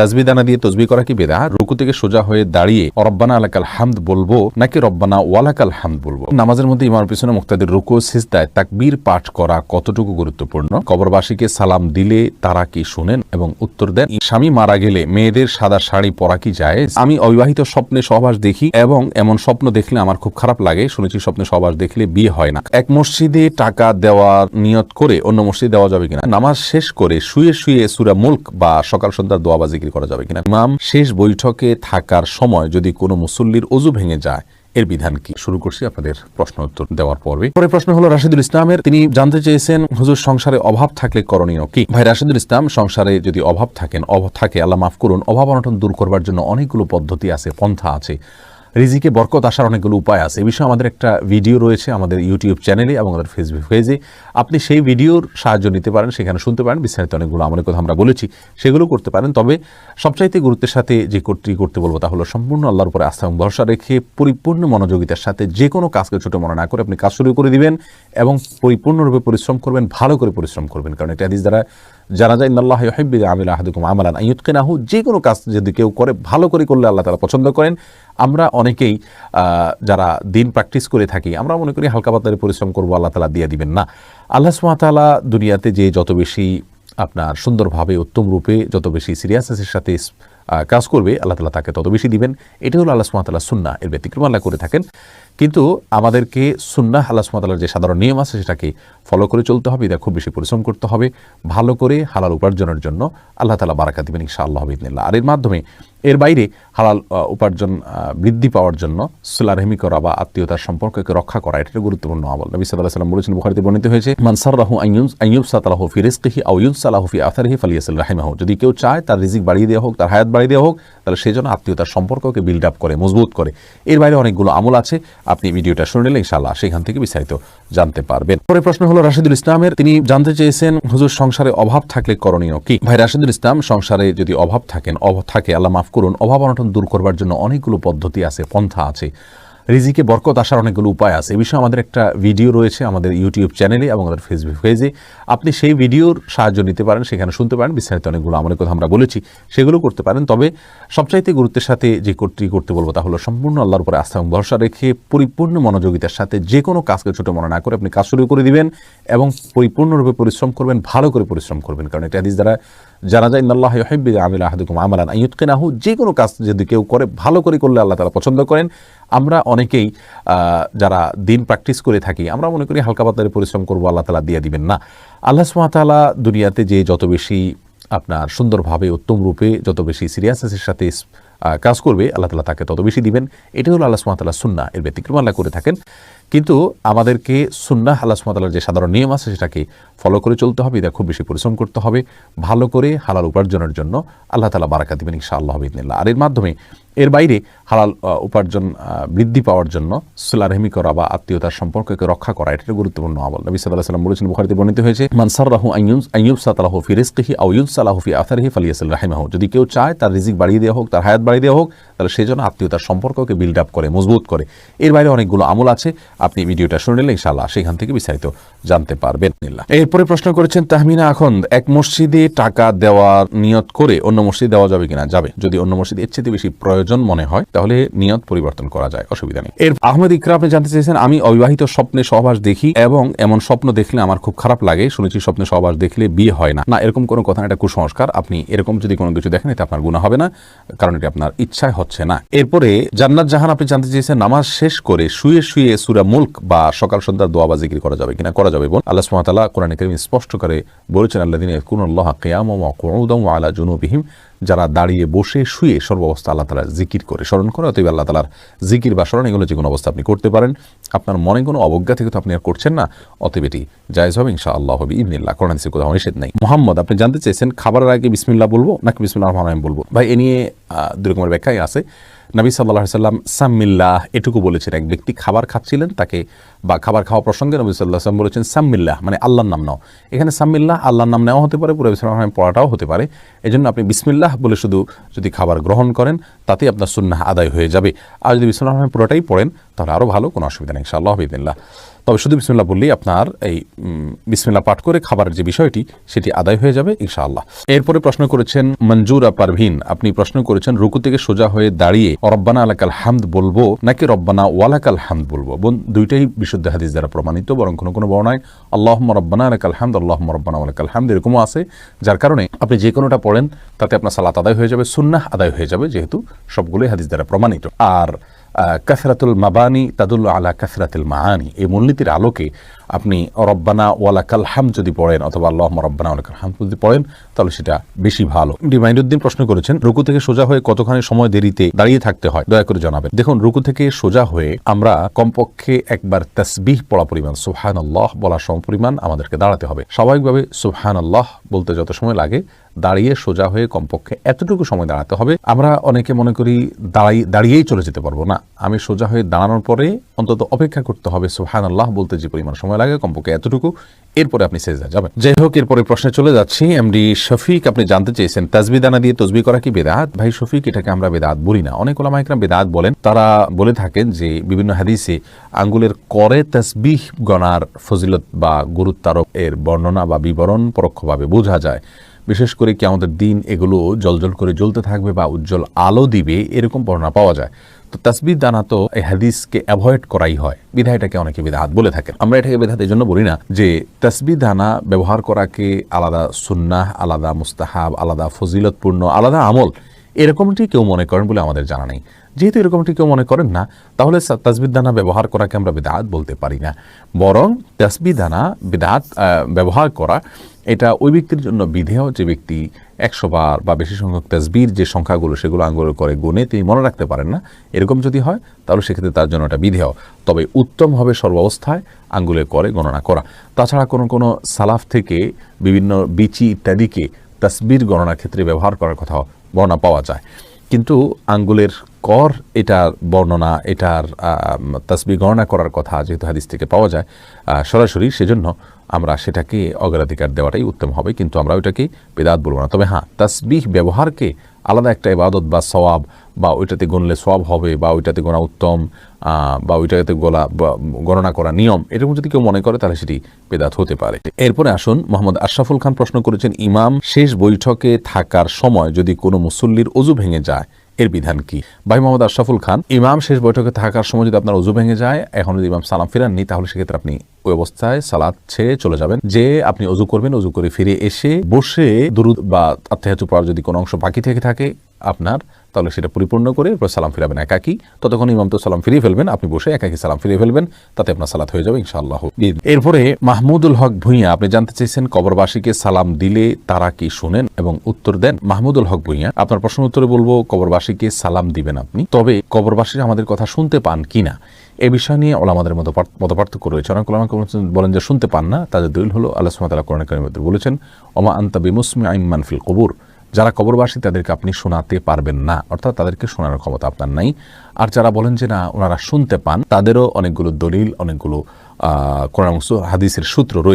তাজবি দানা দিয়ে তসবি করা কি বেদা রুকু থেকে সোজা হয়ে দাঁড়িয়ে রব্বানা আলাকাল হামদ বলব নাকি রব্বানা ওয়ালাকাল হামদ বলব? নামাজের মধ্যে ইমার পিছনে মুক্তাদের রুকু, সিজদায় তাকবীর পাঠ করা কতটুকু গুরুত্বপূর্ণ? কবরবাসীকে সালাম দিলে তারা কি শুনেন এবং উত্তর দেন, স্বামী মারা গেলে মেয়েদের সাদা শাড়ি পরা কি যায়? আমি অবিবাহিত স্বপ্নে সহবাস দেখি এবং এমন স্বপ্ন দেখলে আমার খুব খারাপ লাগে, শুনেছি স্বপ্নে সহবাস দেখলে বিয়ে হয় না। এক মসজিদে টাকা দেওয়ার নিয়ত করে অন্য মসজিদে দেওয়া যাবে কিনা? নামাজ শেষ করে শুয়ে শুয়ে সুরা মুল্ক বা সকাল সন্ধ্যার দোয়া জিকির করা যাবে কিনা। ইমাম, শেষ বৈঠকে থাকার সময় যদি কোনো মুসল্লির অজু ভেঙে যায়, এর বিধান কি? শুরু করছি আপনাদের প্রশ্ন উত্তর দেওয়ার পর্বে পরে প্রশ্ন হলো, রাশিদুল ইসলামের, তিনি জানতে চেয়েছেন, হুজুর, সংসারে অভাব থাকলে করণীয় কি? ভাই, রাশিদুল ইসলাম, সংসারে যদি অভাব থাকেন, অভাব থাকে, আল্লাহ মাফ করুন, অভাব অনটন দূর করবার জন্য অনেকগুলো পদ্ধতি আছে, পন্থা আছে। রিজিকে বরকত আসার অনেকগুলো উপায় আছে। এ বিষয়ে আমাদের একটা ভিডিও রয়েছে আমাদের ইউটিউব চ্যানেলে এবং আমাদের ফেসবুক পেজে। আপনি সেই ভিডিওর সাহায্য নিতে পারেন, সেখানে শুনতে পারেন। বিস্তারিত অনেকগুলো আমলের কথা আমরা বলেছি, সেগুলো করতে পারেন। তবে সবচাইতে গুরুত্বের সাথে যে করতে করতে বলব তা হলো সম্পূর্ণ আল্লাহর উপরে আস্থা এবং ভরসা রেখে পরিপূর্ণ মনোযোগিতার সাথে যে কোনো কাজকে ছোট মনে না করে আপনি কাজ শুরু করে দিবেন এবং পরিপূর্ণরূপে পরিশ্রম করবেন, ভালো করে পরিশ্রম করবেন। কারণ এটা দ্বারা জানা যায় ইন্দাল্লাহ হেব্বি আমিল আহাদুকুম আমালান। আইয়ুৎকেনাহু যে কোনো কাজ যদি কেউ করে, ভালো করে করলে আল্লাহ তারা পছন্দ করেন। আমরা অনেকেই যারা দিন প্র্যাকটিস করে থাকি, আমরা মনে করি হালকা পাতারে পরিশ্রম করব, আল্লাহ তালা দিয়ে দিবেন না। আল্লাহ সুমাতালা দুনিয়াতে যে যত বেশি আপনার সুন্দরভাবে, উত্তম রূপে যত বেশি সিরিয়াসনেসের সাথে কাজ করবে, আল্লাহ তালা তাকে তত বেশি দিবেন। এটা হলো আল্লাহ সুমাতাল্লাহ সুন্না এর ব্যতিক্রম আল্লাহ করে থাকেন। কিন্তু আমাদেরকে সুন্না আল্লাহ সুমাতাল্লার যে সাধারণ নিয়ম আছে, সেটাকে ফলো করে চলতে হবে। এটা খুব বেশি পরিশ্রম করতে হবে। ভালো করে, হালাল উপার্জনের জন্য আল্লাহ তালা বারাকা দিবেন ইনশা আল্লাহ আর এর মাধ্যমে এর বাইরে হালাল উপার্জন বৃদ্ধি পাওয়ার জন্য সুলারহেমি করা বা আত্মীয়তার সম্পর্ককে রক্ষা করা, এটা গুরুত্বপূর্ণ আমল। নবী সাল্লাহ সাল্লাম বলেছেন, বুখারিতে বর্ণিত হয়েছে মানসার রাহু আইয়ুব সাতালাহু ফি রিজকিহি আও ইউনসালাহু ফি আথারিহি ফালিয়াসাল রাহিমাহু। যদি কেউ চায়, তার রিজিক বাড়িয়ে দেওয়া হোক, তার হায়াত বাড়িয়ে দেওয়া হোক তাহলে সেই জন্য আত্মীয়তার সম্পর্ককে বিল্ড আপ করে, মজবুত করে। এর বাইরে অনেকগুলো আমল আছে, আপনি ভিডিওটা শুনে নিলে ইনশাআল্লাহ সেখান থেকে বিস্তারিত জানতে পারবেন। পরে প্রশ্ন হলো, রাশিদুল ইসলামের, তিনি জানতে চেয়েছেন, হুজুর, সংসারে অভাব থাকলে করণীয় কি? ভাই, রাশিদুল ইসলাম, সংসারে যদি অভাব থাকেন, অভাব থাকে, আল্লাহ মাফ করুন, অভাব অনটন দূর করবার জন্য অনেকগুলো পদ্ধতি আছে, পন্থা আছে। রিজিকে বরকত আসার অনেকগুলো উপায় আছে। এ বিষয়ে আমাদের একটা ভিডিও রয়েছে আমাদের ইউটিউব চ্যানেলে এবং আমাদের ফেসবুক পেজে। আপনি সেই ভিডিওর সাহায্য নিতে পারেন, সেখানে শুনতে পারেন, বিস্তারিত অনেকগুলো আমলের কথা আমরা বলেছি, সেগুলো করতে পারেন। তবে সবচাইতে গুরুত্বের সাথে যে করতে করতে বলব তা হলো সম্পূর্ণ আল্লাহর উপরে আস্থা এবং ভরসা রেখে পরিপূর্ণ মনোযোগিতার সাথে যে কোনো কাজকে ছোট মনে না করে আপনি কাজ শুরু করে দিবেন এবং পরিপূর্ণরূপে পরিশ্রম করবেন, ভালো করে পরিশ্রম করবেন। কারণ এটা হাদিস দ্বারা জানা যায় ইন্দাল্লাহ হেব্বি আমিল আহাদুকুম আমালান। আইয়ুৎকেনাহু যে কোনো কাজ যদি কেউ করে, ভালো করে করলে আল্লাহ তালা পছন্দ করেন। আমরা অনেকেই যারা দিন প্র্যাকটিস করে থাকি, আমরা মনে করি হালকা পাতারে পরিশ্রম করব, আল্লাহ তালা দিয়ে দিবেন না। আল্লাহ সুমাতালা দুনিয়াতে যে যত বেশি আপনার সুন্দরভাবে, উত্তম রূপে যত বেশি সিরিয়াসনেসের সাথে কাজ করবে, আল্লাহ তালা তাকে তত বেশি দিবেন। এটা হলো আল্লাহ সুমাতাল্লাহ সুন্না এর ব্যতিক্রম আল্লাহ করে থাকেন। কিন্তু আমাদেরকে সুন্না আল্লাহ সুমাতাল্লার যে সাধারণ নিয়ম আছে সেটাকে ফলো করে চলতে হবে, এটা খুব বেশি পরিশ্রম করতে হবে, ভালো করে হালাল উপার্জনের জন্য আল্লাহ তালা বারাকা দিবেন ইনশা আল্লাহ ইদিনিল্লাহ আর এর মাধ্যমে এর বাইরে হালাল উপার্জন বৃদ্ধি পাওয়ার জন্য সুলারহেমি করা বা আত্মীয়তার সম্পর্ককে রক্ষা করা, এটা গুরুত্বপূর্ণ আমল। নবী সাল্লাহ সাল্লাম বলেছেন, বুখারিতে বর্ণিত হয়েছে মানসার রাহু আইয়ুব আইয়ুব সাতালাহু ফি রিজকিহি আও ইউনসালাহু ফি আথারিহি ফালিয়াসাল রাহিমাহু। যদি কেউ চায় তার রিজিক বাড়িয়ে দেওয়া হোক, তার হায়াত বাড়িয়ে দেওয়া হোক, তাহলে সেই জন্য আত্মীয়তার সম্পর্ককে বিল্ড আপ করে, মজবুত করে। এর বাইরে অনেকগুলো আমল আছে। আপনি ভিডিওটা শুনে নিলে ইনশাআল্লাহ সেখান থেকে বিস্তারিত জানতে পারবেন। এরপরে প্রশ্ন করেছেন, তাহমিনা, এখন এক মসজিদে টাকা দেওয়ার নিয়ত করে অন্য মসজিদে দেওয়া যাবে কিনা? যাবে। যদি অন্য মসজিদে এর চেয়ে বেশি প্রয়োজন মনে হয়, তাহলে নিয়ত পরিবর্তন করা যায়, অসুবিধা নেই। এর আহমেদ ইকরা আপনি জানতে চেয়েছেন, আমি অবিবাহিত স্বপ্নে সহবাস দেখি এবং এমন স্বপ্ন দেখলে আমার খুব খারাপ লাগে, শুনেছি স্বপ্নে সহবাস দেখলে বিয়ে হয় না। না, এরকম কোনো কথা এটা কুসংস্কার। আপনি এরকম যদি কোনো কিছু দেখেন, এটা আপনার গুণা হবে না, কারণ এটা আপনার ইচ্ছায় হচ্ছে না। এরপরে জান্নাত জাহান, আপনি জানতে চেয়েছেন, নামাজ শেষ করে শুয়ে শুয়ে সুরা মুল্ক বা সকাল সন্ধ্যার দোয়া বা জিকির করা যাবে কিনা? করা যাবে বোন আল্লাহ সুমাতালা কোরআন করিম স্পষ্ট করে বলেছেন আল্লাহ দিন কুন আল্লাহ কেয়াম ও আলা জুনুবিহিম। যারা দাঁড়িয়ে বসে শুয়ে সর্বাবস্থা আল্লাহ তালার জিকির করে স্মরণ করে অতএব আল্লাহ তালার জিকির বা স্মরণ এগুলো যে কোনো অবস্থা আপনি করতে পারেন। আপনার মনে কোনো অবজ্ঞা থেকে তো আপনি আর করছেন না অতএব এটি জায়জ হবে ইনশা আল্লাহ হবে ইবনিল্লাহ। কোরআন সে কোথাও নিষেধ নেই। মোহাম্মদ আপনি জানতে চেয়েছেন খাবারের আগে বিসমিল্লাহ বলব নাকি বিসমিল্লাহ রহমান রহিম বলব? ভাই এ নিয়ে আহ, দুই রকমের ব্যাখ্যাই আছে। নবী সাল্লাহ সাল্লাম সাম্মিল্লাহ এটুকু বলেছেন। এক ব্যক্তি খাবার খাচ্ছিলেন তাকে বা খাবার খাওয়া প্রসঙ্গে নবী সাল্লাহ সাল্লাম বলেছেন সাম্মিল্লাহ মানে আল্লাহর নাম নাও। এখানে সাম্মিল্লাহ আল্লাহর নাম নেওয়া হতে পারে পুরো বিসমিল্লাহ পড়াটাও হতে পারে। এই জন্য আপনি বিসমিল্লাহ বলে শুধু যদি খাবার গ্রহণ করেন, তাতেই আপনার সুন্নাহ আদায় হয়ে যাবে। আর যদি বিসমুল্লাহ পুরোটাই পড়েন, তাহলে আরও ভালো, কোনো অসুবিধা নেই, ইনশাআল্লাহ বিদিল্লাহ তবে শুধু বিসমিল্লা বললেই আপনার এই বিসমিল্লা পাঠ করে খাবারের যে বিষয়টি, সেটি আদায় হয়ে যাবে, ইনশাআল্লাহ। এরপরে প্রশ্ন করেছেন, মঞ্জুরা পারভিন, আপনি প্রশ্ন করেছেন, রুকু থেকে সোজা হয়ে দাঁড়িয়ে রব্বানা আলাকাল হামদ বলব, নাকি রব্বানা ওয়ালাকাল হামদ বলব? বোন, দুইটাই বিশুদ্ধ হাদিস দ্বারা প্রমাণিত, বরং কোনো কোনো বর্ণায় আল্লাহ রব্বানা আলাকাল হামদ আল্লাহ রব্বানা ওয়ালাকাল হামদ এরকমও আছে, যার কারণে আপনি যে কোনোটা পড়েন, তাতে আপনার সালাত আদায় হয়ে যাবে, সুন্নাহ আদায় হয়ে যাবে, যেহেতু সবগুলোই হাদিস দ্বারা প্রমাণিত। আর কাসরাতুল মাবানি তাদুল্ল আলা কাসরাতুল মাহানি এই মূলনীতির আলোকে আপনি রব্বানা ওয়ালাকাল হাম যদি পড়েন অথবা আল্লাহ রব্বানা ওয়ালাকাল হাম যদি পড়েন, তাহলে সেটা বেশি ভালো। ডিমাইনুদ্দিন প্রশ্ন করেছেন, রুকু থেকে সোজা হয়ে কতখানি সময় দেরিতে দাঁড়িয়ে থাকতে হয়? দয়া করে জানাবেন। দেখুন, রুকু থেকে সোজা হয়ে আমরা কমপক্ষে একবার তসবিহ পড়া পরিমাণ সুবহান আল্লাহ বলা সম পরিমাণ আমাদেরকে দাঁড়াতে হবে। স্বাভাবিকভাবে সুবহান আল্লাহ বলতে যত সময় লাগে দাঁড়িয়ে সোজা হয়ে কমপক্ষে এতটুকু সময় দাঁড়াতে হবে। আমরা অনেকে মনে করি দাঁড়াই, দাঁড়িয়েই চলে যেতে পারব। না, আমি সোজা হয়ে দাঁড়ানোর পরে অন্তত অপেক্ষা করতে হবে। সোহান আল্লাহ বলতে যে পরিমাণ সময় লাগে, কমপক্ষে এতটুকু। এরপরে আপনি সেজা যাবেন। যাই হোক, এরপরে প্রশ্নে চলে যাচ্ছি। এমডি শফিক, আপনি জানতে চেয়েছেন তাজবি দানা দিয়ে তসবি করা কি বেদাত? ভাই শফিক, এটাকে আমরা বেদাত বলি না। অনেক ওলামা একরাম বেদাত বলেন। তারা বলে থাকেন যে বিভিন্ন হাদিসে আঙ্গুলের করে তসবিহ গণার ফজিলত বা গুরুত্বারোপ এর বর্ণনা বা বিবরণ পরোক্ষভাবে বোঝা যায়। বিশেষ করে কি আমাদের দিন এগুলো জলজল করে জ্বলতে থাকবে বা উজ্জ্বল আলো দিবে, এরকম বর্ণনা পাওয়া যায়। তো তাসবির দানা তো এই হাদিসকে অ্যাভয়েড করাই হয়। বিধা এটাকে অনেকে বিধাত বলে থাকে আমরা এটাকে বিধাত এই জন্য বলি না যে তাসবির দানা ব্যবহার করাকে আলাদা সুন্নাহ, আলাদা মুস্তাহাব, আলাদা ফজিলতপূর্ণ, আলাদা আমল, এরকমটি কেউ মনে করেন বলে আমাদের জানা নেই। যেহেতু এরকমটি কেউ মনে করেন না, তাহলে তাসবিদ দানা ব্যবহার করাকে আমরা বেদাত বলতে পারি না। বরং তাসবি দানা বেদাত ব্যবহার করা, এটা ওই ব্যক্তির জন্য বিধেয় যে ব্যক্তি একশো বার বা বেশি সংখ্যক তাসবির যে সংখ্যাগুলো সেগুলো আঙ্গুল করে গুনে তিনি মনে রাখতে পারেন না। এরকম যদি হয়, তাহলে সেক্ষেত্রে তার জন্য এটা বিধেয়। তবে উত্তম হবে সর্বাবস্থায় আঙ্গুলে করে গণনা করা। তাছাড়া কোনো কোনো সালাফ থেকে বিভিন্ন বিচি ইত্যাদিকে তাসবির গণনার ক্ষেত্রে ব্যবহার করার কথা বর্ণনা পাওয়া যায়। কিন্তু আঙ্গুলের কর, এটার বর্ণনা, এটার তসবি গণনা করার কথা যেহেতু হাদিস থেকে পাওয়া যায় সরাসরি সেজন্য আমরা সেটাকে অগ্রাধিকার দেওয়াটাই উত্তম হবে, কিন্তু আমরা ওইটাকে বেদাত বলব না। তবে হ্যাঁ তসবিহ ব্যবহারকে আলাদা একটা ইবাদত বা সওয়াব বা ওইটাতে গণলে সওয়াব হবে বা ওইটাতে গোনা উত্তম বা ওইটাতে গোলা গণনা করা নিয়ম, এরকম যদি কেউ মনে করে তাহলে সেটি বেদাত হতে পারে। এরপরে আসুন, মোহাম্মদ আশরাফুল খান প্রশ্ন করেছেন, ইমাম শেষ বৈঠকে থাকার সময় যদি কোনো মুসল্লির অজু ভেঙে যায় এর বিধান কি? ভাই মোহাম্মদ আশরাফুল খান, ইমাম শেষ বৈঠকে থাকার সময় যদি আপনার উজু ভেঙে যায়, এখন যদি ইমাম সালাম ফিরাননি, তাহলে সেক্ষেত্রে আপনি ওই অবস্থায় সালাদ ছেড়ে চলে যাবেন। যে আপনি অজু করবেন, অজু করে ফিরে এসে বসে দুরুদ বা আত্মাহাতু পড়ার যদি কোনো অংশ বাকি থেকে থাকে, আপনার তাহলে সেটা পরিপূর্ণ করে এরপর সালাম ফিরাবেন একাকি। ততক্ষণ ইমাম তো সালাম ফিরিয়ে ফেলবেন, আপনি বসে একাকি সালাম ফিরিয়ে ফেলবেন, তাতে আপনার সালাত হয়ে যাবে ইনশাআল্লাহ। এরপরে মাহমুদুল হক ভুঁইয়া, আপনি জানতে চাইছেন কবরবাসীকে সালাম দিলে তারা কি শুনেন এবং উত্তর দেন? মাহমুদুল হক ভুঁইয়া, আপনার প্রশ্ন উত্তরে বলব, কবরবাসীকে সালাম দিবেন আপনি। তবে কবরবাসীরা আমাদের কথা শুনতে পান কিনা, এ বিষয় নিয়ে ওলামাদের মতো মত পার্থক্য রয়েছে। অনেক ওলামা বলেন যে, শুনতে পান না। তাদের দলিল হলো, আল্লাহ সুমাতাল্লাহ কোরআন কারিমের বলেছেন, ওমা আন্তা বিমুসমি আইমান ফিল কবুর। যারা কবরবাসী, তাদেরকে আপনি শোনাতে পারবেন না। অর্থাৎ তাদেরকে শোনার ক্ষমতা আপনার নাই। আর যারা বলেন যে, না, ওনারা শুনতে পান, তাদেরও অনেকগুলো দলিল, অনেকগুলো কোরআন হাদিসের সূত্র রয়েছে